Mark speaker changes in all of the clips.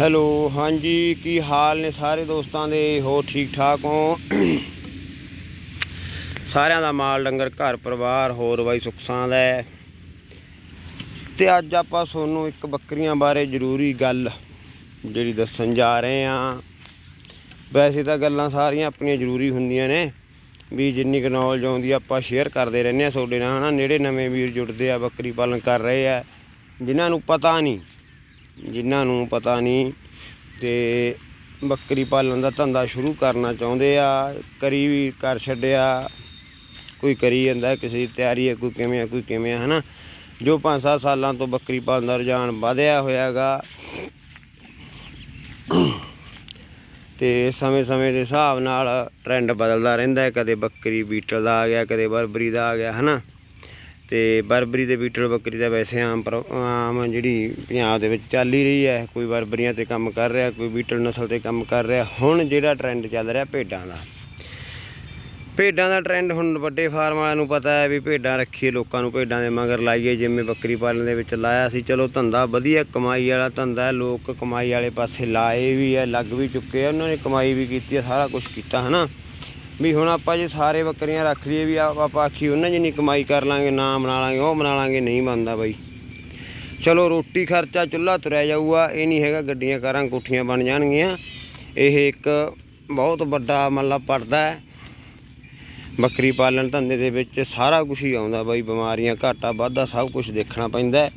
Speaker 1: Hello, ਹਾਂਜੀ, ਕੀ ਹਾਲ ਨੇ ਸਾਰੇ ਦੋਸਤਾਂ ਦੇ? ਹੋ ਠੀਕ ਠਾਕ ਹੋ? ਸਾਰਿਆਂ ਦਾ ਮਾਲ ਡੰਗਰ, ਘਰ ਪਰਿਵਾਰ, ਹੋਰ ਬਾਈ ਸੁੱਖ ਸਾਂਦ ਹੈ। ਤੇ ਅੱਜ ਆਪਾਂ ਤੁਹਾਨੂੰ ਇੱਕ ਬੱਕਰੀਆਂ ਬਾਰੇ ਜ਼ਰੂਰੀ ਗੱਲ ਜਿਹੜੀ ਦੱਸਣ ਜਾ ਰਹੇ ਆ ਵੈਸੇ ਤਾਂ ਗੱਲਾਂ ਸਾਰੀਆਂ ਆਪਣੀਆਂ ਜ਼ਰੂਰੀ ਹੁੰਦੀਆਂ ਨੇ, ਵੀ ਜਿੰਨੀ ਕੁ ਨੌਲੇਜ ਆਉਂਦੀ ਆਪਾਂ ਸ਼ੇਅਰ ਕਰਦੇ ਰਹਿੰਦੇ ਆ ਤੁਹਾਡੇ ਨਾਲ, ਹਨਾ? ਨੇੜੇ ਨਵੇਂ ਵੀਰ ਜੁੜਦੇ ਆ, ਬੱਕਰੀ ਪਾਲਣ ਕਰ ਰਹੇ ਆ। ਜਿਨ੍ਹਾਂ ਨੂੰ ਪਤਾ ਨਹੀਂ ਜਿਨ੍ਹਾਂ ਨੂੰ ਪਤਾ ਨਹੀਂ ਤੇ ਬੱਕਰੀ ਪਾਲਣ ਦਾ ਧੰਦਾ ਸ਼ੁਰੂ ਕਰਨਾ ਚਾਹੁੰਦੇ ਆ, ਕਰੀ ਵੀ ਕਰ ਛੱਡਿਆ। ਕੋਈ ਕਰੀ ਜਾਂਦਾ, ਕਿਸੇ ਦੀ ਤਿਆਰੀ ਹੈ, ਕੋਈ ਕਿਵੇਂ ਆ ਕੋਈ ਕਿਵੇਂ ਆ ਹਨਾ? ਜੋ 5-7 ਸਾਲਾਂ ਤੋਂ ਬੱਕਰੀ ਪਾਲਣ ਦਾ ਰੁਝਾਨ ਵਧਿਆ ਹੋਇਆਗਾ ਤੇ ਸਮੇਂ-ਸਮੇਂ ਦੇ ਹਿਸਾਬ ਨਾਲ ਟ੍ਰੈਂਡ ਬਦਲਦਾ ਰਹਿੰਦਾ ਹੈ। ਕਦੇ ਬੱਕਰੀ ਬੀਟਲ ਦਾ ਆ ਗਿਆ, ਕਦੇ ਬਰਬਰੀ ਦਾ ਆ ਗਿਆ, ਹਨਾ? ਤੇ ਬਰਬਰੀ ਤੇ ਬੀਟਲ ਬੱਕਰੀ ਦਾ ਵੈਸੇ ਆਮ ਪਰ- ਆਮ ਜਿਹੜੀ ਪੰਜਾਬ ਦੇ ਵਿੱਚ ਚੱਲ ਹੀ ਰਹੀ ਹੈ। ਕੋਈ ਬਰਬਰੀਆਂ ਤੇ ਕੰਮ ਕਰ ਰਿਹਾ, ਕੋਈ ਬੀਟਲ ਨਸਲ ਤੇ ਕੰਮ ਕਰ ਰਿਹਾ। ਹੁਣ ਜਿਹੜਾ ਟ੍ਰੈਂਡ ਚੱਲ ਰਿਹਾ ਭੇਡਾਂ ਦਾ। ਭੇਡਾਂ ਦਾ ਟ੍ਰੈਂਡ ਹੁਣ ਵੱਡੇ ਫਾਰਮ ਵਾਲਿਆਂ ਨੂੰ ਪਤਾ ਹੈ ਵੀ ਭੇਡਾਂ ਰੱਖੀਏ, ਲੋਕਾਂ ਨੂੰ ਭੇਡਾਂ ਦੇ ਮਗਰ ਲਾਈਏ। ਜਿਵੇਂ ਬੱਕਰੀ ਪਾਲਣ ਦੇ ਵਿੱਚ ਲਾਇਆ ਸੀ, ਚਲੋ ਧੰਦਾ ਵਧੀਆ, ਕਮਾਈ ਵਾਲਾ ਧੰਦਾ ਲੋਕ ਕਮਾਈ ਵਾਲੇ ਪਾਸੇ ਲਾਏ ਵੀ ਹੈ, ਲੱਗ ਵੀ ਚੁੱਕੇ ਆ। ਉਹਨਾਂ ਨੇ ਕਮਾਈ ਵੀ ਕੀਤੀ ਹੈ, ਸਾਰਾ ਕੁਝ ਕੀਤਾ, ਹਨਾ? ਵੀ ਹੁਣ ਆਪਾਂ ਜੇ ਸਾਰੇ ਬੱਕਰੀਆਂ ਰੱਖ ਲਈਏ ਵੀ ਆਪ- ਆਪਾਂ ਆਖੀ ਉਹਨਾਂ ਜਿੰਨੀ ਕਮਾਈ ਕਰ ਲਾਂਗੇ ਨਾ ਬਣਾ ਲਾਂਗੇ, ਉਹ ਬਣਾ ਲਾਂਗੇ, ਨਹੀਂ ਬਣਦਾ ਬਾਈ। ਚਲੋ ਰੋਟੀ ਖਰਚਾ ਚੁੱਲ੍ਹਾ ਤੁਰਿਆ ਜਾਊਗਾ, ਇਹ ਨਹੀਂ ਹੈਗਾ ਗੱਡੀਆਂ ਕਾਰਾਂ ਕੋਠੀਆਂ ਬਣ ਜਾਣਗੀਆਂ। ਇਹ ਇੱਕ ਬਹੁਤ ਵੱਡਾ ਮਤਲਬ ਪੜਦਾ ਹੈ। ਬੱਕਰੀ ਪਾਲਣ ਧੰਦੇ ਦੇ ਵਿੱਚ ਸਾਰਾ ਕੁਝ ਹੀ ਆਉਂਦਾ ਬਾਈ, ਬਿਮਾਰੀਆਂ ਘਾਟਾ ਵਾਧਾ ਸਭ ਕੁਝ ਦੇਖਣਾ ਪੈਂਦਾ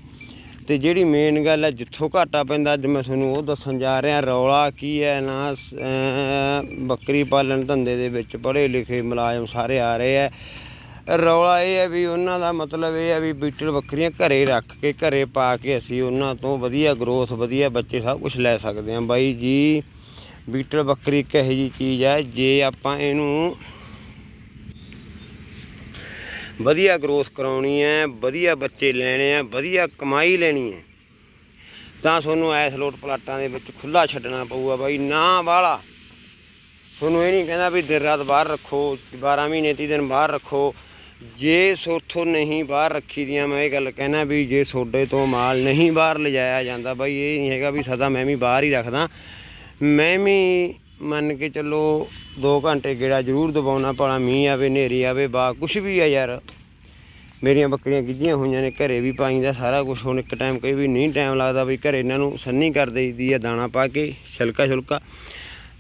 Speaker 1: ਤੇ ਜਿਹੜੀ ਮੇਨ ਗੱਲ ਹੈ, ਜਿੱਥੋਂ ਘਾਟਾ ਪੈਂਦਾ, ਅੱਜ ਮੈਂ ਤੁਹਾਨੂੰ ਉਹ ਦੱਸਣ ਜਾ ਰਿਹਾ, ਰੌਲਾ ਕੀ ਹੈ ਨਾ ਬੱਕਰੀ ਪਾਲਣ ਧੰਦੇ ਦੇ ਵਿੱਚ ਪੜ੍ਹੇ ਲਿਖੇ ਮੁਲਾਜ਼ਮ ਸਾਰੇ ਆ ਰਹੇ ਹੈ। ਰੌਲਾ ਇਹ ਹੈ ਵੀ ਉਹਨਾਂ ਦਾ ਮਤਲਬ ਇਹ ਹੈ ਵੀ ਬੀਟਲ ਬੱਕਰੀਆਂ ਘਰੇ ਰੱਖ ਕੇ, ਘਰੇ ਪਾ ਕੇ ਅਸੀਂ ਉਹਨਾਂ ਤੋਂ ਵਧੀਆ ਗਰੋਥ ਵਧੀਆ ਬੱਚੇ ਸਭ ਕੁਝ ਲੈ ਸਕਦੇ ਹਾਂ। ਬਾਈ ਜੀ, ਬੀਟਲ ਬੱਕਰੀ ਇੱਕ ਇਹੋ ਜਿਹੀ ਚੀਜ਼ ਹੈ? ਜੇ ਆਪਾਂ ਇਹਨੂੰ ਵਧੀਆ ਗਰੋਥ ਕਰਾਉਣੀ ਹੈ, ਵਧੀਆ ਬੱਚੇ ਲੈਣੇ ਆ ਵਧੀਆ ਕਮਾਈ ਲੈਣੀ ਹੈ। ਤਾਂ ਤੁਹਾਨੂੰ ਐਸ ਲੋਟ ਪਲਾਟਾਂ ਦੇ ਵਿੱਚ ਖੁੱਲਾ ਛੱਡਣਾ ਪਊਗਾ ਬਾਈ, ਨਾ ਵਾਲਾ। ਤੁਹਾਨੂੰ ਇਹ ਨਹੀਂ ਕਹਿੰਦਾ ਵੀ ਦਿਨ ਰਾਤ ਬਾਹਰ ਰੱਖੋ 12 ਮਹੀਨੇ 30 ਦਿਨ ਬਾਹਰ ਰੱਖੋ। ਜੇ ਸੋਥੋਂ ਨਹੀਂ ਬਾਹਰ ਰੱਖੀ ਦੀਆਂ, ਮੈਂ ਇਹ ਗੱਲ ਕਹਿਣਾ ਵੀ ਜੇ ਸੋਡੇ ਤੋਂ ਮਾਲ ਨਹੀਂ ਬਾਹਰ ਲਿਜਾਇਆ ਜਾਂਦਾ ਬਾਈ, ਇਹ ਨਹੀਂ ਹੈਗਾ ਵੀ ਸਦਾ ਮੈਂ ਵੀ ਬਾਹਰ ਹੀ ਰੱਖਦਾ। ਮੈਂ ਵੀ ਮੰਨ ਕੇ ਚੱਲੋ 2 ਘੰਟੇ ਗੇੜਾ ਜ਼ਰੂਰ ਦਬਾਉਣਾ ਭਲਾ ਮੀਂਹ ਆਵੇ, ਹਨੇਰੀ ਆਵੇ, ਬਾ ਕੁਛ ਵੀ ਆ ਯਾਰ। ਮੇਰੀਆਂ ਬੱਕਰੀਆਂ ਗਿੱਜੀਆਂ ਹੋਈਆਂ ਨੇ, ਘਰੇ ਵੀ ਪਾਈਦਾ ਸਾਰਾ ਕੁਝ ਹੁਣ ਇੱਕ ਟਾਈਮ ਕਈ ਵੀ ਨਹੀਂ ਟਾਈਮ ਲੱਗਦਾ ਵੀ ਘਰੇ ਇਹਨਾਂ ਨੂੰ ਸੰਨੀ ਕਰ ਦੇਈਦੀ ਆ, ਦਾਣਾ ਪਾ ਕੇ, ਛਿਲਕਾ ਛੁਲਕਾ।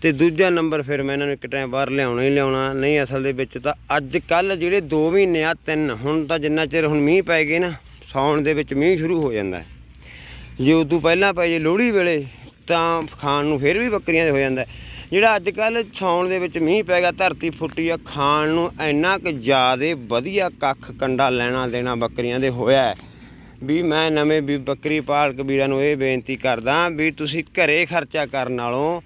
Speaker 1: ਤੇ ਦੂਜਾ ਨੰਬਰ ਫਿਰ ਮੈਂ ਇਹਨਾਂ ਨੂੰ ਇੱਕ ਟਾਈਮ ਬਾਹਰ ਲਿਆਉਣਾ ਹੀ ਲਿਆਉਣਾ। ਨਹੀਂ, ਅਸਲ ਦੇ ਵਿੱਚ ਤਾਂ ਅੱਜ ਕੱਲ ਜਿਹੜੇ 2 ਮਹੀਨੇ ਆ, ਤਿੰਨ, ਹੁਣ ਤਾਂ ਜਿੰਨਾ ਚਿਰ ਹੁਣ ਮੀਂਹ ਪੈ ਗਏ ਨਾ, ਸਾਉਣ ਦੇ ਵਿੱਚ ਮੀਂਹ ਸ਼ੁਰੂ ਹੋ ਜਾਂਦਾ। ਜੇ ਉਦੋਂ ਪਹਿਲਾਂ ਪੈ ਜੇ ਲੋਹੜੀ ਵੇਲੇ, ਤਾਂ ਖਾਣ ਨੂੰ ਫਿਰ ਵੀ ਬੱਕਰੀਆਂ ਦੇ ਹੋ ਜਾਂਦਾ। ਜਿਹੜਾ ਅੱਜ ਕੱਲ ਸਾਉਣ ਦੇ ਵਿੱਚ ਮੀਂਹ ਪੈ ਗਿਆ, ਧਰਤੀ ਫੁੱਟੀ ਆ, ਖਾਣ ਨੂੰ ਇੰਨਾ ਕੁ ਜ਼ਿਆਦੇ ਵਧੀਆ ਕੱਖ ਕੰਡਾ ਲੈਣਾ ਦੇਣਾ ਬੱਕਰੀਆਂ ਦੇ ਹੋਇਆ ਵੀ ਮੈਂ ਨਵੇਂ ਵੀ ਬੱਕਰੀ ਪਾਲਕ ਵੀਰਾਂ ਨੂੰ ਇਹ ਬੇਨਤੀ ਕਰਦਾ ਵੀ ਤੁਸੀਂ ਘਰੇ ਖਰਚਾ ਕਰਨ ਨਾਲੋਂ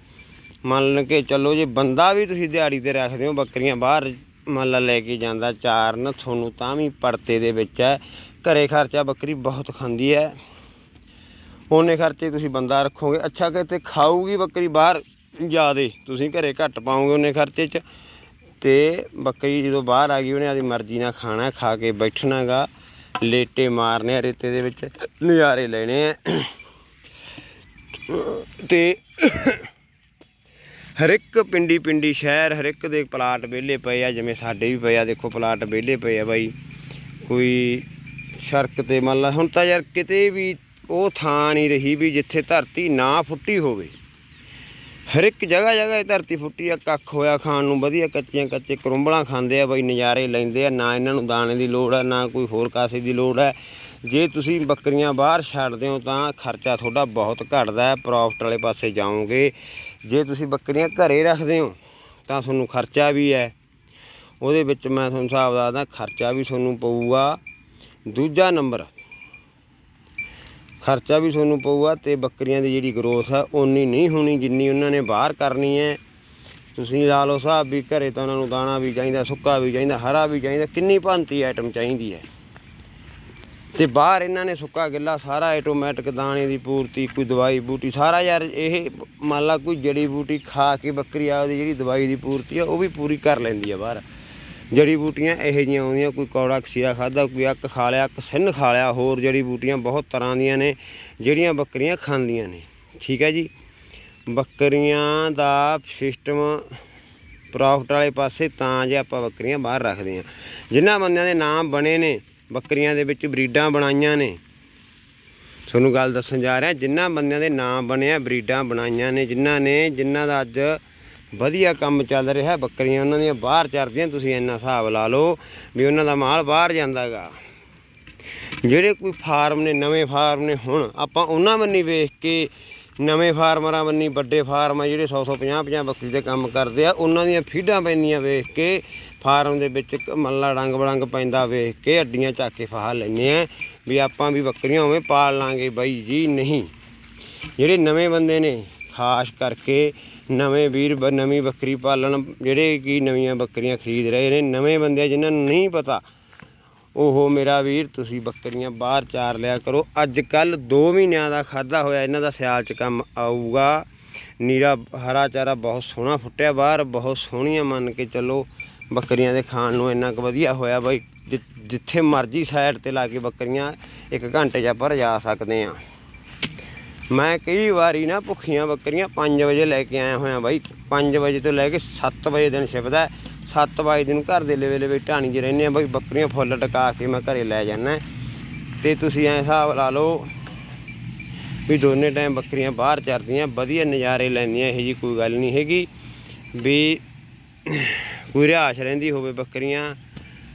Speaker 1: ਮੰਨ ਕੇ ਚੱਲੋ, ਜੇ ਬੰਦਾ ਵੀ ਤੁਸੀਂ ਦਿਹਾੜੀ ਤੇ ਰੱਖਦੇ ਹੋ, ਬੱਕਰੀਆਂ ਬਾਹਰ ਮੰਨ ਲਾ ਲੈ ਕੇ ਜਾਂਦਾ, ਚਾਰਨ ਤੁਹਾਨੂੰ ਤਾਂ ਵੀ ਪਰਤੇ ਦੇ ਵਿੱਚ ਹੈ। ਘਰੇ ਖਰਚਾ ਬੱਕਰੀ ਬਹੁਤ ਖਾਂਦੀ ਹੈ। ਉਹਨੇ ਖਰਚੇ ਤੁਸੀਂ ਬੰਦਾ ਰੱਖੋਗੇ। ਅੱਛਾ, ਕਿਤੇ ਖਾਊਗੀ ਬੱਕਰੀ ਬਾਹਰ? ਜਿਆਦੇ, ਤੁਸੀਂ ਘਰੇ ਘੱਟ ਪਾਓਗੇ ਉਹਨੇ ਖਰਚੇ 'ਚ। ਤੇ ਬੱਕਰੀ ਜਦੋਂ ਬਾਹਰ ਆ ਗਈ, ਉਹਨੇ ਆਦੀ ਮਰਜ਼ੀ ਨਾਲ ਖਾਣਾ ਖਾ ਕੇ ਬੈਠਣਾਗਾ। ਲੇਟੇ ਮਾਰਨੇ ਆ ਰੇਤੇ ਦੇ ਵਿੱਚ, ਨਜ਼ਾਰੇ ਲੈਣੇ ਆ। ਤੇ ਹਰ ਇੱਕ ਪਿੰਡੀ ਪਿੰਡੀ ਸ਼ਹਿਰ ਹਰ ਇੱਕ ਦੇ ਪਲਾਟ ਵਿਹਲੇ ਪਏ ਆ, ਜਿਵੇਂ ਸਾਡੇ ਵੀ ਪਏ ਆ। ਦੇਖੋ ਪਲਾਟ ਵਿਹਲੇ ਪਏ ਆ ਬਾਈ। ਕੋਈ ਸੜਕ ਤੇ ਮੰਨ ਲਾ, ਹੁਣ ਤਾਂ ਯਾਰ ਕਿਤੇ ਵੀ ਉਹ ਥਾਂ ਨਹੀਂ ਰਹੀ ਵੀ ਜਿੱਥੇ ਧਰਤੀ ਨਾ ਫੁੱਟੀ ਹੋਵੇ। ਹਰ ਇੱਕ ਜਗ੍ਹਾ ਜਗ੍ਹਾ ਇਹ ਧਰਤੀ ਫੁੱਟੀ ਆ, ਕੱਖ ਹੋਇਆ ਖਾਣ ਨੂੰ, ਵਧੀਆ ਕੱਚੀਆਂ ਕੱਚੇ ਕਰੁੰਬਲਾਂ ਖਾਂਦੇ ਆ ਬਈ, ਨਜ਼ਾਰੇ ਲੈਂਦੇ ਆ, ਨਾ ਇਹਨਾਂ ਨੂੰ ਦਾਣੇ ਦੀ ਲੋੜ ਆ, ਨਾ ਕੋਈ ਹੋਰ ਕਾਸੇ ਦੀ ਲੋੜ ਹੈ ਜੇ ਤੁਸੀਂ ਬੱਕਰੀਆਂ ਬਾਹਰ ਛੱਡਦੇ ਹੋ ਤਾਂ ਖਰਚਾ ਤੁਹਾਡਾ ਬਹੁਤ ਘਟਦਾ ਹੈ ਪ੍ਰੋਫਿਟ ਵਾਲੇ ਪਾਸੇ ਜਾਓਗੇ। ਜੇ ਤੁਸੀਂ ਬੱਕਰੀਆਂ ਘਰੇ ਰੱਖਦੇ ਹੋ, ਤਾਂ ਤੁਹਾਨੂੰ ਖਰਚਾ ਵੀ ਹੈ। ਉਹਦੇ ਵਿੱਚ ਮੈਂ ਤੁਹਾਨੂੰ ਹਿਸਾਬ ਦੱਸਦਾ, ਖਰਚਾ ਵੀ ਤੁਹਾਨੂੰ ਪਊਗਾ। ਦੂਜਾ ਨੰਬਰ ਖਰਚਾ ਵੀ ਤੁਹਾਨੂੰ ਪਊਗਾ ਤੇ ਬੱਕਰੀਆਂ ਦੀ ਜਿਹੜੀ ਗਰੋਥ ਹੈ ਓਨੀ ਨਹੀਂ ਹੋਣੀ ਜਿੰਨੀ ਉਹਨਾਂ ਨੇ ਬਾਹਰ ਕਰਨੀ ਹੈ। ਤੁਸੀਂ ਲਾ ਲਓ ਸਾਹਿਬ ਵੀ, ਘਰੇ ਤਾਂ ਉਹਨਾਂ ਨੂੰ ਦਾਣਾ ਵੀ ਚਾਹੀਦਾ, ਸੁੱਕਾ ਵੀ ਚਾਹੀਦਾ, ਹਰਾ ਵੀ ਚਾਹੀਦਾ, ਕਿੰਨੀ ਭਾਂਤੀ ਆਈਟਮ ਚਾਹੀਦੀ ਹੈ। ਤੇ ਬਾਹਰ ਇਹਨਾਂ ਨੇ ਸੁੱਕਾ ਗਿੱਲਾ ਸਾਰਾ ਆਟੋਮੈਟਿਕ ਦਾਣੇ ਦੀ ਪੂਰਤੀ, ਕੋਈ ਦਵਾਈ ਬੂਟੀ, ਸਾਰਾ ਯਾਰ ਇਹ ਮੰਨ ਲਾ ਕੋਈ ਜੜੀ ਬੂਟੀ ਖਾ ਕੇ ਬੱਕਰੀ ਆਪਦੀ ਜਿਹੜੀ ਦਵਾਈ ਦੀ ਪੂਰਤੀ ਆ, ਉਹ ਵੀ ਪੂਰੀ ਕਰ ਲੈਂਦੀ ਆ ਬਾਹਰ। ਜੜੀ ਬੂਟੀਆਂ ਇਹੋ ਜਿਹੀਆਂ ਆਉਂਦੀਆਂ, ਕੋਈ ਕੌੜਾ ਖਸੀਰਾ ਖਾਦਾ, ਕੋਈ ਅੱਕ ਖਾ ਲਿਆ ਇੱਕ ਖਾ ਲਿਆ, ਹੋਰ ਜੜੀ ਬੂਟੀਆਂ ਬਹੁਤ ਤਰ੍ਹਾਂ ਦੀਆਂ ਨੇ, ਜਿਹੜੀਆਂ ਬੱਕਰੀਆਂ ਖਾਂਦੀਆਂ ਨੇ। ਠੀਕ ਹੈ ਜੀ? ਬੱਕਰੀਆਂ ਦਾ ਸਿਸਟਮ ਪ੍ਰੋਫਿਟ ਵਾਲੇ ਪਾਸੇ ਤਾਂ ਜੇ ਆਪਾਂ ਬੱਕਰੀਆਂ ਬਾਹਰ ਰੱਖਦੇ ਹਾਂ। ਜਿਨ੍ਹਾਂ ਬੰਦਿਆਂ ਦੇ ਨਾਮ ਬਣੇ ਨੇ, ਬੱਕਰੀਆਂ ਦੇ ਵਿੱਚ ਬਰੀਡਾਂ ਬਣਾਈਆਂ ਨੇ। ਤੁਹਾਨੂੰ ਗੱਲ ਦੱਸਣ ਜਾ ਰਿਹਾ ਜਿਨ੍ਹਾਂ ਬੰਦਿਆਂ ਦੇ ਨਾਮ ਬਣੇ ਆ ਬਰੀਡਾਂ ਬਣਾਈਆਂ ਨੇ ਜਿਨ੍ਹਾਂ ਨੇ ਜਿਨ੍ਹਾਂ ਦਾ ਅੱਜ ਵਧੀਆ ਕੰਮ ਚੱਲ ਰਿਹਾ ਬੱਕਰੀਆਂ ਉਹਨਾਂ ਦੀਆਂ ਬਾਹਰ ਚਰਦੀਆਂ, ਤੁਸੀਂ ਇੰਨਾ ਹਿਸਾਬ ਲਾ ਲਓ ਵੀ ਉਹਨਾਂ ਦਾ ਮਾਲ ਬਾਹਰ ਜਾਂਦਾਗਾ। ਜਿਹੜੇ ਕੋਈ ਫਾਰਮ ਨੇ, ਨਵੇਂ ਫਾਰਮ ਨੇ, ਹੁਣ ਆਪਾਂ ਉਹਨਾਂ ਬੰਨੀ ਵੇਖ ਕੇ ਨਵੇਂ ਫਾਰਮਰਾਂ ਬੰਨੀ ਵੱਡੇ ਫਾਰਮ ਆ ਜਿਹੜੇ 100 100 50 50 ਬੱਕਰੀ ਦੇ ਕੰਮ ਕਰਦੇ ਆ, ਉਹਨਾਂ ਦੀਆਂ ਫੀਡਾਂ ਪੈਂਦੀਆਂ ਵੇਖ ਕੇ ਫਾਰਮ ਦੇ ਵਿੱਚ ਇੱਕ ਮੱਲਾ ਡੰਗ ਬੜੰਗ ਪੈਂਦਾ ਵੇਖ ਕੇ ਅੱਡੀਆਂ ਚੱਕ ਕੇ ਫਾਹ ਲੈਂਦੇ ਆ ਵੀ ਆਪਾਂ ਵੀ ਬੱਕਰੀਆਂ ਉਵੇਂ ਪਾਲ ਲਾਂਗੇ ਬਾਈ ਜੀ, ਨਹੀਂ। ਜਿਹੜੇ ਨਵੇਂ ਬੰਦੇ ਨੇ ਖਾਸ ਕਰਕੇ ਨਵੇਂ ਵੀਰ ਬ- ਨਵੀਂ ਬੱਕਰੀ ਪਾਲਣ, ਜਿਹੜੇ ਕੀ ਨਵੀਆਂ ਬੱਕਰੀਆਂ ਖਰੀਦ ਰਹੇ ਨੇ, ਨਵੇਂ ਬੰਦੇ ਆ ਜਿਨ੍ਹਾਂ ਨੂੰ ਨਹੀਂ ਪਤਾ, ਉਹ ਮੇਰਾ ਵੀਰ, ਤੁਸੀਂ ਬੱਕਰੀਆਂ ਬਾਹਰ ਚਾਰ ਲਿਆ ਕਰੋ। ਅੱਜ ਕੱਲ 2 ਮਹੀਨਿਆਂ ਦਾ ਖਾਦਾ ਹੋਇਆ, ਇਹਨਾਂ ਦਾ ਸਿਆਲ ਚ ਕੰਮ ਆਊਗਾ। ਨੀਰਾ, ਹਰਾ ਚਾਰਾ ਬਹੁਤ ਸੋਹਣਾ ਫੁੱਟਿਆ ਬਾਹਰ, ਬਹੁਤ ਸੋਹਣੀਆਂ ਮੰਨ ਕੇ ਚੱਲੋ ਬੱਕਰੀਆਂ ਦੇ ਖਾਣ ਨੂੰ ਇੰਨਾ ਕੁ ਵਧੀਆ ਹੋਇਆ ਬਾਈ, ਜਿ- ਜਿੱਥੇ ਮਰਜ਼ੀ ਸਾਈਡ ਤੇ ਲਾ ਕੇ ਬੱਕਰੀਆਂ ਇੱਕ ਘੰਟੇ 'ਚ ਆਪਾਂ ਰਜਾ ਸਕਦੇ ਆ ਮੈਂ ਕਈ ਵਾਰੀ ਨਾ ਭੁੱਖੀਆਂ ਬੱਕਰੀਆਂ 5 ਵਜੇ ਲੈ ਕੇ ਆਇਆ ਹੋਇਆ ਬਾਈ। 5 ਵਜੇ ਤੋਂ ਲੈ ਕੇ 7 ਵਜੇ ਦਿਨ ਛਿਪਦਾ 7 ਵਜੇ ਦਿਨ ਘਰ ਦੇ ਲਵੇ ਲਵੇ ਢਾਣੀ 'ਚ ਰਹਿੰਦੇ ਆ ਬਾਈ। ਬੱਕਰੀਆਂ ਫੁੱਲ ਟਕਾ ਕੇ ਮੈਂ ਘਰੇ ਲੈ ਜਾਂਦਾ ਤੇ ਤੁਸੀਂ ਐ ਹਿਸਾਬ ਲਾ ਲਓ ਵੀ ਦੋਨੇ ਟਾਈਮ ਬੱਕਰੀਆਂ ਬਾਹਰ ਚਰਦੀਆਂ, ਵਧੀਆ ਨਜ਼ਾਰੇ ਲੈਂਦੀਆਂ, ਇਹੋ ਜੀ ਕੋਈ ਗੱਲ ਨਹੀਂ ਹੈਗੀ ਵੀ ਕੋਈ ਰਿਹਾਸ਼ ਰਹਿੰਦੀ ਹੋਵੇ ਬੱਕਰੀਆਂ,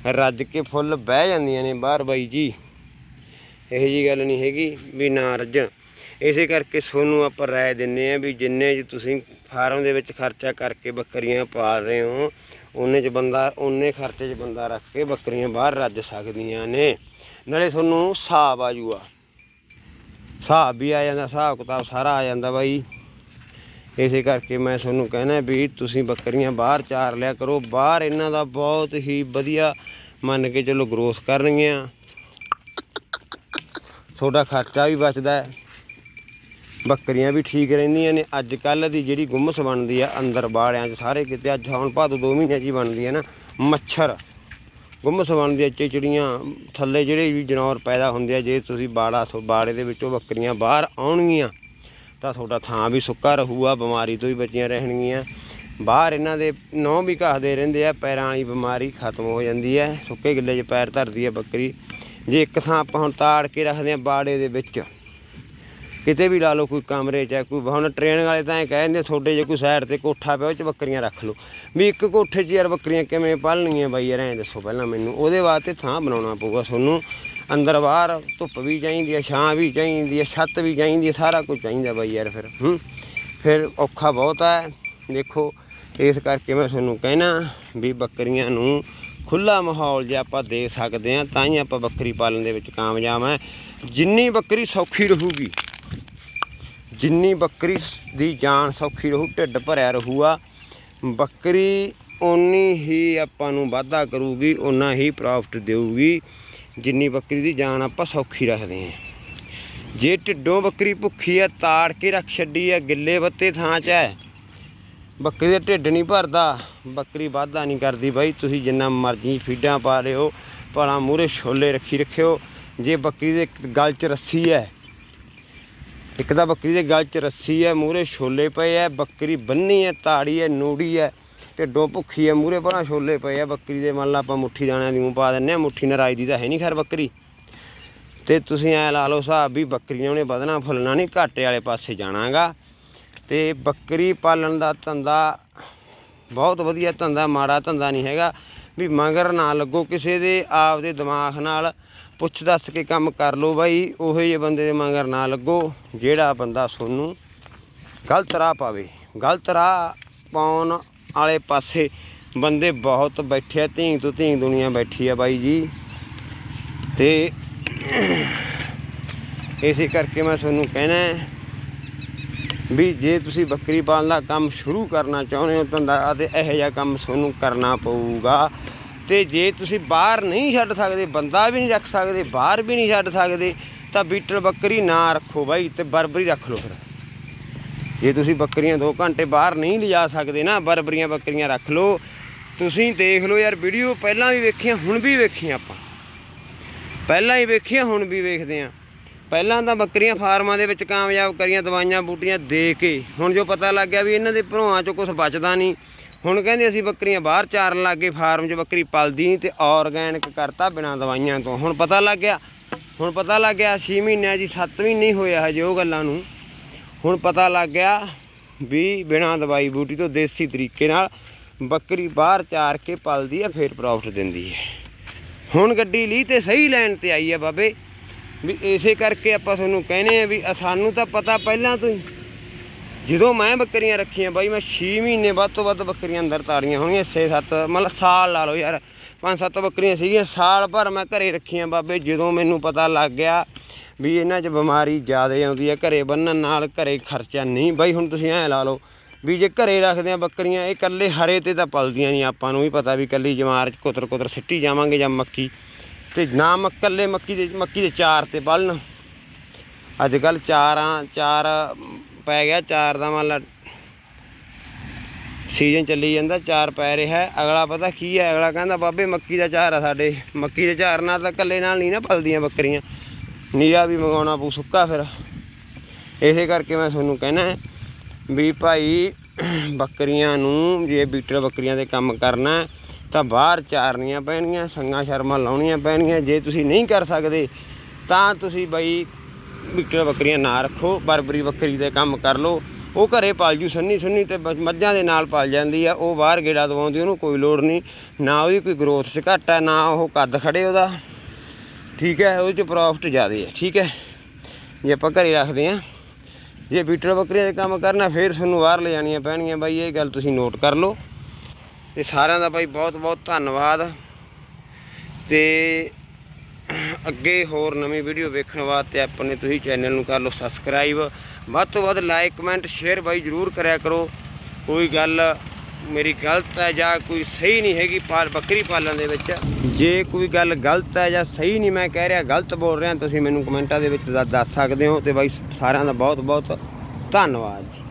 Speaker 1: ਰੱਜ ਕੇ ਫੁੱਲ ਬਹਿ ਜਾਂਦੀਆਂ ਨੇ ਬਾਹਰ ਬਾਈ ਜੀ। ਇਹੋ ਜੀ ਗੱਲ ਨਹੀਂ ਹੈਗੀ ਵੀ ਨਾ ਰੱਜ ਇਸੇ ਕਰਕੇ ਤੁਹਾਨੂੰ ਆਪਾਂ ਰਾਏ ਦਿੰਨੇ ਆ ਵੀ ਜਿੰਨੇ ਚ ਤੁਸੀਂ ਫਾਰਮ ਦੇ ਵਿੱਚ ਖਰਚਾ ਕਰਕੇ ਬੱਕਰੀਆਂ ਪਾਲ ਰਹੇ ਹੋ, ਉਹਨੇ ਚ ਬੰਦਾ, ਉਹਨੇ ਖਰਚੇ 'ਚ ਬੰਦਾ ਰੱਖ ਕੇ ਬੱਕਰੀਆਂ ਬਾਹਰ ਰੱਜ ਸਕਦੀਆਂ ਨੇ। ਨਾਲੇ ਤੁਹਾਨੂੰ ਹਿਸਾਬ ਆ ਜੂਗਾ ਹਿਸਾਬ ਵੀ ਆ ਜਾਂਦਾ, ਹਿਸਾਬ ਕਿਤਾਬ ਸਾਰਾ ਆ ਜਾਂਦਾ ਬਾਈ। ਇਸੇ ਕਰਕੇ ਮੈਂ ਤੁਹਾਨੂੰ ਕਹਿਣਾ ਵੀ ਤੁਸੀਂ ਬੱਕਰੀਆਂ ਬਾਹਰ ਚਾਰ ਲਿਆ ਕਰੋ, ਬਾਹਰ ਇਹਨਾਂ ਦਾ ਬਹੁਤ ਹੀ ਵਧੀਆ ਮੰਨ ਕੇ ਚਲੋ ਗਰੋਸ ਕਰਨਗੀਆਂ। ਤੁਹਾਡਾ ਖਰਚਾ ਵੀ ਬਚਦਾ ਹੈ। ਬੱਕਰੀਆਂ ਵੀ ਠੀਕ ਰਹਿੰਦੀਆਂ ਨੇ। ਅੱਜ ਕੱਲ ਦੀ ਜਿਹੜੀ ਗੁੰਮਸ ਬਣਦੀ ਆ, ਅੰਦਰ ਬਾੜਿਆਂ 'ਚ ਸਾਰੇ ਕਿਤੇ ਅੱਜ ਹੁਣ ਭਾਦੋਂ 2 ਮਹੀਨਿਆਂ 'ਚ ਹੀ ਬਣਦੀ ਹੈ ਨਾ, ਮੱਛਰ। ਗੁੰਮਸ ਬਣਦੀ ਆ, ਚਿਚੜੀਆਂ, ਥੱਲੇ ਜਿਹੜੇ ਵੀ ਜਨੌਰ ਪੈਦਾ ਹੁੰਦੇ ਆ, ਜੇ ਤੁਸੀਂ ਬਾੜਾ ਸੋ, ਬਾੜੇ ਦੇ ਵਿੱਚੋਂ ਬੱਕਰੀਆਂ ਬਾਹਰ ਆਉਣਗੀਆਂ, ਤਾਂ ਤੁਹਾਡਾ ਥਾਂ ਵੀ ਸੁੱਕਾ ਰਹੂਗਾ, ਬਿਮਾਰੀ ਤੋਂ ਵੀ ਬਚੀਆਂ ਰਹਿਣਗੀਆਂ। ਬਾਹਰ ਇਹਨਾਂ ਦੇ ਨਹੁੰ ਵੀ ਘਸਦੇ ਰਹਿੰਦੇ ਆ, ਪੈਰਾਂ ਵਾਲੀ ਬਿਮਾਰੀ ਖਤਮ ਹੋ ਜਾਂਦੀ ਹੈ ਸੁੱਕੇ ਗਿੱਲੇ 'ਚ ਪੈਰ ਧਰਦੀ ਹੈ ਬੱਕਰੀ। ਜੇ ਇੱਕ ਥਾਂ ਆਪਾਂ ਹੁਣ ਤਾੜ ਕੇ ਰੱਖਦੇ ਆ ਬਾੜੇ ਦੇ ਵਿੱਚ ਕਿਤੇ ਵੀ ਲਾ ਲਓ ਕੋਈ ਕਮਰੇ 'ਚ ਹੈ, ਕੋਈ ਹੁਣ ਟ੍ਰੇਨ ਵਾਲੇ ਤਾਂ ਇਹ ਕਹਿ ਦਿੰਦੇ ਤੁਹਾਡੇ ਜੇ ਕੋਈ ਸਾਈਡ ਤੇ ਕੋਠਾ ਪਿਆ ਉਹ 'ਚ ਬੱਕਰੀਆਂ ਰੱਖ ਲਓ। ਵੀ ਇੱਕ ਕੋਠੇ 'ਚ ਯਾਰ ਬੱਕਰੀਆਂ ਕਿਵੇਂ ਪਾਲਣੀਆਂ ਬਾਈ ਯਾਰ ਐਂ ਦੱਸੋ ਪਹਿਲਾਂ ਮੈਨੂੰ। ਉਹਦੇ ਵਾਸਤੇ ਥਾਂ ਬਣਾਉਣਾ ਪਊਗਾ ਤੁਹਾਨੂੰ। ਅੰਦਰ ਬਾਹਰ ਧੁੱਪ ਵੀ ਚਾਹੀਦੀ ਹੈ ਛਾਂ ਵੀ ਚਾਹੀਦੀ ਹੈ ਛੱਤ ਵੀ ਚਾਹੀਦੀ ਹੈ ਸਾਰਾ ਕੁਝ ਚਾਹੀਦਾ ਬਾਈ ਯਾਰ ਫਿਰ ਹੂੰ। ਫਿਰ ਔਖਾ ਬਹੁਤ ਹੈ। ਦੇਖੋ ਇਸ ਕਰਕੇ ਮੈਂ ਤੁਹਾਨੂੰ ਕਹਿਣਾ ਵੀ ਬੱਕਰੀਆਂ ਨੂੰ ਖੁੱਲਾ ਮਾਹੌਲ ਜੇ ਆਪਾਂ ਦੇ ਸਕਦੇ ਹਾਂ ਤਾਂ ਹੀ ਆਪਾਂ ਬੱਕਰੀ ਪਾਲਣ ਦੇ ਵਿੱਚ ਕਾਮਯਾਬ ਹੈ। ਜਿੰਨੀ ਬੱਕਰੀ ਸੌਖੀ ਰਹੂਗੀ ਜਿੰਨੀ ਬੱਕਰੀ ਸ- ਦੀ ਜਾਨ ਸੌਖੀ ਰਹੂ, ਢਿੱਡ ਭਰਿਆ ਰਹੂਗਾ, ਬੱਕਰੀ ਓਨੀ ਹੀ ਆਪਾਂ ਨੂੰ ਵਾਧਾ ਕਰੂਗੀ, ਓਨਾ ਹੀ ਪ੍ਰੋਫਿਟ ਦੇਊਗੀ, ਜਿੰਨੀ ਬੱਕਰੀ ਦੀ ਜਾਨ ਆਪਾਂ ਸੌਖੀ ਰੱਖਦੇ ਹਾਂ। ਜੇ ਢਿੱਡੋਂ ਬੱਕਰੀ ਭੁੱਖੀ ਹੈ ਤਾੜ ਕੇ ਰੱਖ ਛੱਡੀ ਹੈ ਗਿੱਲੇ ਬੱਤੇ ਥਾਂ 'ਚ ਹੈ ਬੱਕਰੀ ਦਾ ਢਿੱਡ ਨਹੀਂ ਭਰਦਾ, ਬੱਕਰੀ ਵਾਧਾ ਨਹੀਂ ਕਰਦੀ ਬਾਈ, ਤੁਸੀਂ ਜਿੰਨਾ ਮਰਜ਼ੀ ਫੀਡਾਂ ਪਾ ਲਿਓ, ਭਲਾ ਮੂਰੇ ਛੋਲੇ ਰੱਖੀ ਰੱਖਿਓ, ਜੇ ਬੱਕਰੀ ਦੇ ਗਲ 'ਚ ਰੱਸੀ ਹੈ ਇੱਕ ਤਾਂ ਬੱਕਰੀ ਦੇ ਗਲ 'ਚ ਰੱਸੀ ਹੈ ਮੂਰੇ ਛੋਲੇ ਪਏ ਐ ਬੱਕਰੀ ਬੰਨੀ ਹੈ, ਤਾੜੀ ਹੈ, ਨੂੜੀ ਹੈ, ਢਿੱਡੋਂ ਭੁੱਖੀ ਹੈ ਮੂਰੇ ਭਰਾ ਛੋਲੇ ਪਏ ਆ ਬੱਕਰੀ ਦੇ ਮੰਨ ਲਾ ਆਪਾਂ ਮੁੱਠੀ ਦਾਣਿਆਂ ਦੀ ਮੂੰਹ ਪਾ ਦਿੰਨੇ ਆ ਮੁੱਠੀ ਨਰਾਜ ਦੀ ਤਾਂ ਹੈ ਨਹੀਂ ਖੈਰ ਬੱਕਰੀ। ਤੇ ਤੁਸੀਂ ਐ ਲਾ ਲਓ ਹਿਸਾਬ ਵੀ ਬੱਕਰੀ ਨੇ ਉਹਨੇ ਵਧਣਾ ਫੁੱਲਣਾ ਨਹੀਂ, ਘਾਟੇ ਵਾਲੇ ਪਾਸੇ ਜਾਣਾਗਾ। ਤੇ ਬੱਕਰੀ ਪਾਲਣ ਦਾ ਧੰਦਾ ਬਹੁਤ ਵਧੀਆ ਧੰਦਾ, ਮਾੜਾ ਧੰਦਾ ਨਹੀਂ ਹੈਗਾ, ਵੀ ਮਗਰ ਨਾ ਲੱਗੋ ਕਿਸੇ ਦੇ, ਆਪਦੇ ਦਿਮਾਗ ਨਾਲ ਪੁੱਛ ਦੱਸ ਕੇ ਕੰਮ ਕਰ ਲਓ ਬਾਈ, ਉਹੋ ਜਿਹੇ ਬੰਦੇ ਦੇ ਮਗਰ ਨਾ ਲੱਗੋ, ਜਿਹੜਾ ਬੰਦਾ ਤੁਹਾਨੂੰ ਗਲਤ ਰਾਹ ਪਾਵੇ। ਗਲਤ ਰਾਹ ਪਾਉਣ ਵਾਲੇ ਪਾਸੇ ਬੰਦੇ ਬਹੁਤ ਬੈਠੇ ਆ ਧੀਂ ਤੋਂ ਧੀਂ ਦੁਨੀਆ ਬੈਠੀ ਆ ਬਾਈ ਜੀ। ਤੇ ਇਸੇ ਕਰਕੇ ਮੈਂ ਤੁਹਾਨੂੰ ਕਹਿਣਾ ਵੀ ਜੇ ਤੁਸੀਂ ਬੱਕਰੀ ਪਾਲਣ ਦਾ ਕੰਮ ਸ਼ੁਰੂ ਕਰਨਾ ਚਾਹੁੰਦੇ ਹੋ, ਧੰਦਾ ਤੇ ਇਹੋ ਜਿਹਾ ਕੰਮ ਤੁਹਾਨੂੰ ਕਰਨਾ ਪਊਗਾ। ਤੇ ਜੇ ਤੁਸੀਂ ਬਾਹਰ ਨਹੀਂ ਛੱਡ ਸਕਦੇ, ਬੰਦਾ ਵੀ ਨਹੀਂ ਰੱਖ ਸਕਦੇ, ਬਾਹਰ ਵੀ ਨਹੀਂ ਛੱਡ ਸਕਦੇ, ਤਾਂ ਬੀਟਲ ਬੱਕਰੀ ਨਾ ਰੱਖੋ ਬਾਈ ਤੇ ਬਰਬਰੀ ਰੱਖ ਲਓ ਫਿਰ। ਜੇ ਤੁਸੀਂ ਬੱਕਰੀਆਂ 2 ਘੰਟੇ ਬਾਹਰ ਨਹੀਂ ਲਿਜਾ ਸਕਦੇ ਨਾ, ਬਰਬਰੀਆਂ ਬੱਕਰੀਆਂ ਰੱਖ ਲਓ। ਤੁਸੀਂ ਦੇਖ ਲਓ ਯਾਰ, ਵੀਡੀਓ ਪਹਿਲਾਂ ਵੀ ਵੇਖੀਆਂ, ਹੁਣ ਵੀ ਵੇਖੀਆਂ ਆਪਾਂ। ਪਹਿਲਾਂ ਹੀ ਵੇਖੀਆਂ, ਹੁਣ ਵੀ ਵੇਖਦੇ ਆਂ। ਪਹਿਲਾਂ ਤਾਂ ਬੱਕਰੀਆਂ ਫਾਰਮਾਂ ਦੇ ਵਿੱਚ ਕਾਮਯਾਬ ਕਰੀਆਂ, ਦਵਾਈਆਂ ਬੂਟੀਆਂ ਦੇ ਕੇ। ਹੁਣ ਜੋ ਪਤਾ ਲੱਗ ਗਿਆ ਵੀ ਇਹਨਾਂ ਦੇ ਭਰੋਆਂ ਚੋਂ ਕੁਝ ਬਚਦਾ ਨਹੀਂ। ਹੁਣ ਕਹਿੰਦੇ ਅਸੀਂ ਬੱਕਰੀਆਂ ਬਾਹਰ ਚਾਰਨ ਲੱਗ ਗਏ, ਫਾਰਮ 'ਚ ਬੱਕਰੀ ਪਲਦੀ ਨਹੀਂ ਤੇ ਆਰਗੈਨਿਕ ਕਰਤਾ ਬਿਨਾਂ ਦਵਾਈਆਂ ਤੋਂ। ਹੁਣ ਪਤਾ ਲੱਗ ਗਿਆ, ਹੁਣ ਪਤਾ ਲੱਗ ਗਿਆ 6 ਮਹੀਨਿਆਂ ਜੀ 7 ਮਹੀਨੇ ਹੀ ਹੋਇਆ ਹਜੇ ਉਹ ਗੱਲਾਂ ਨੂੰ। ਹੁਣ ਪਤਾ ਲੱਗ ਗਿਆ ਵੀ ਬਿਨਾਂ ਦਵਾਈ ਬੂਟੀ ਤੋਂ ਦੇਸੀ ਤਰੀਕੇ ਨਾਲ ਬੱਕਰੀ ਬਾਹਰ ਚਾਰ ਕੇ ਪਲਦੀ ਆ, ਫਿਰ ਪ੍ਰੋਫਿਟ ਦਿੰਦੀ ਹੈ। ਹੁਣ ਗੱਡੀ ਲਈ ਤੇ ਸਹੀ ਲੈਣ ਤੇ ਆਈ ਆ ਬਾਬੇ, ਵੀ ਇਸੇ ਕਰਕੇ ਆਪਾਂ ਤੁਹਾਨੂੰ ਕਹਿੰਦੇ ਆ ਵੀ ਸਾਨੂੰ ਤਾਂ ਪਤਾ ਪਹਿਲਾਂ ਤੋਂ ਹੀ ਜਦੋਂ ਮੈਂ ਬੱਕਰੀਆਂ ਰੱਖੀਆਂ ਬਾਈ, ਮੈਂ 6 ਮਹੀਨੇ ਵੱਧ ਤੋਂ ਵੱਧ ਬੱਕਰੀਆਂ ਅੰਦਰ ਤਾੜੀਆਂ ਹੋਣਗੀਆਂ 6-7 ਮਤਲਬ ਸਾਲ ਲਾ ਲਓ ਯਾਰ 5-7 ਬੱਕਰੀਆਂ ਸੀਗੀਆਂ, ਸਾਲ ਭਰ ਮੈਂ ਘਰੇ ਰੱਖੀਆਂ ਬਾਬੇ, ਜਦੋਂ ਮੈਨੂੰ ਪਤਾ ਲੱਗ ਗਿਆ ਵੀ ਇਹਨਾਂ 'ਚ ਬਿਮਾਰੀ ਜ਼ਿਆਦਾ ਆਉਂਦੀ ਹੈ ਘਰੇ ਬੰਨਣ ਨਾਲ ਘਰੇ ਖਰਚਾ ਨਹੀਂ। ਬਾਈ, ਹੁਣ ਤੁਸੀਂ ਐਂ ਲਾ ਲਓ ਵੀ ਜੇ ਘਰੇ ਰੱਖਦੇ ਆ ਬੱਕਰੀਆਂ, ਇਹ ਇਕੱਲੇ ਹਰੇ ਤੇ ਤਾਂ ਪਲਦੀਆਂ ਨਹੀਂ, ਆਪਾਂ ਨੂੰ ਵੀ ਪਤਾ ਵੀ ਇਕੱਲੀ ਜਮਾਰ 'ਚ ਕੁਤਰ ਕੁਤਰ ਸਿੱਟੀ ਜਾਵਾਂਗੇ ਜਾਂ ਮੱਕੀ ਤੇ ਨਾ ਮ- ਇਕੱਲੇ ਮੱਕੀ ਦੇ ਮੱਕੀ ਦੇ ਚਾਰ ਤੇ ਪਲਣ। ਅੱਜ ਕੱਲ ਚਾਰਾਂ, ਚਾਰ ਪੈ ਗਿਆ, ਚਾਰ ਦਾ ਮੰਨ ਲਾ। ਸੀਜ਼ਨ ਚੱਲੀ ਜਾਂਦਾ, ਚਾਰ ਪੈ ਰਿਹਾ ਅਗਲਾ ਪਤਾ ਕੀ ਹੈ, ਅਗਲਾ ਕਹਿੰਦਾ, ਬਾਬੇ, ਮੱਕੀ ਦਾ ਚਾਰ ਆ ਸਾਡੇ। ਮੱਕੀ ਦੇ ਚਾਰ ਨਾਲ ਤਾਂ ਇਕੱਲੇ ਨਾਲ ਨਹੀਂ ਨਾ ਪਲਦੀਆਂ ਬੱਕਰੀਆਂ। ਨੀਰਾ ਵੀ ਮੰਗਾਉਣਾ ਪਊ ਸੁੱਕਾ ਫਿਰ। ਇਸੇ ਕਰਕੇ ਮੈਂ ਤੁਹਾਨੂੰ ਕਹਿਣਾ ਵੀ ਭਾਈ, ਬੱਕਰੀਆਂ ਨੂੰ ਜੇ ਬੀਟਰ ਬੱਕਰੀਆਂ ਦੇ ਕੰਮ ਕਰਨਾ ਤਾਂ ਬਾਹਰ ਚਾਰਨੀਆਂ ਪੈਣੀਆਂ ਸੰਗਾ ਸ਼ਰਮਾਂ ਲਾਉਣੀਆਂ ਪੈਣੀਆਂ। ਜੇ ਤੁਸੀਂ ਨਹੀਂ ਕਰ ਸਕਦੇ, ਤਾਂ ਤੁਸੀਂ ਬਈ ਬੀਟਰ ਬੱਕਰੀਆਂ ਨਾ ਰੱਖੋ, ਬਰਬਰੀ ਬੱਕਰੀ ਦੇ ਕੰਮ ਕਰ ਲਓ। ਉਹ ਘਰੇ ਪਾਲ ਜੂ, ਸੰਨੀ ਸੁੰਨੀ ਤੇ ਮੱਝਾਂ ਦੇ ਨਾਲ ਪਾਲ ਜਾਂਦੀ ਆ, ਉਹ ਬਾਹਰ ਗੇੜਾ ਦਵਾਉਂਦੀ, ਉਹਨੂੰ ਕੋਈ ਲੋੜ ਨਹੀਂ। ਨਾ ਉਹਦੀ ਕੋਈ ਗਰੋਥ 'ਚ ਘੱਟ ਹੈ ਨਾ ਉਹ ਕੱਦ ਖੜੇ ਉਹਦਾ। ਠੀਕ ਹੈ, ਉਹਦੇ 'ਚ ਪ੍ਰੋਫਿਟ ਜ਼ਿਆਦਾ ਹੈ ਠੀਕ ਹੈ। ਜੇ ਆਪਾਂ ਘਰੇ ਰੱਖਦੇ ਹਾਂ, ਜੇ ਬੀਟਲ ਬੱਕਰੀਆਂ ਦੇ ਕੰਮ ਕਰਨਾ, ਫੇਰ ਤੁਹਾਨੂੰ ਬਾਹਰ ਲੈ ਜਾਣੀਆਂ ਪੈਣਗੀਆਂ ਬਾਈ, ਇਹ ਗੱਲ ਤੁਸੀਂ ਨੋਟ ਕਰ ਲਓ। ਤੇ ਸਾਰਿਆਂ ਦਾ ਬਾਈ ਬਹੁਤ ਬਹੁਤ ਧੰਨਵਾਦ। ਤੇ ਅੱਗੇ ਹੋਰ ਨਵੀਂ ਵੀਡੀਓ ਵੇਖਣ ਵਾਸਤੇ ਆਪਣੇ ਤੁਸੀਂ ਚੈਨਲ ਨੂੰ ਕਰ ਲਓ ਸਬਸਕ੍ਰਾਈਬ ਵੱਧ ਤੋਂ ਵੱਧ ਲਾਈਕ ਕਮੈਂਟ ਸ਼ੇਅਰ ਬਾਈ ਜਰੂਰ ਕਰਿਆ ਕਰੋ। ਕੋਈ ਗੱਲ, ਮੇਰੀ ਗਲਤ ਹੈ ਜਾਂ ਕੋਈ ਸਹੀ ਨਹੀਂ ਹੈਗੀ ਪਾਲ, ਬੱਕਰੀ ਪਾਲਣ ਦੇ ਵਿੱਚ। ਜੇ ਕੋਈ ਗੱਲ ਗਲਤ ਹੈ ਜਾਂ ਸਹੀ ਨਹੀਂ ਮੈਂ ਕਹਿ ਰਿਹਾ, ਗਲਤ ਬੋਲ ਰਿਹਾ, ਤੁਸੀਂ ਮੈਨੂੰ ਕਮੈਂਟਾਂ ਦੇ ਵਿੱਚ ਦੱਸ ਦੱਸ ਸਕਦੇ ਹੋ ਤੇ ਬਾਈ ਸਾਰਿਆਂ ਦਾ ਬਹੁਤ ਬਹੁਤ ਧੰਨਵਾਦ ਜੀ।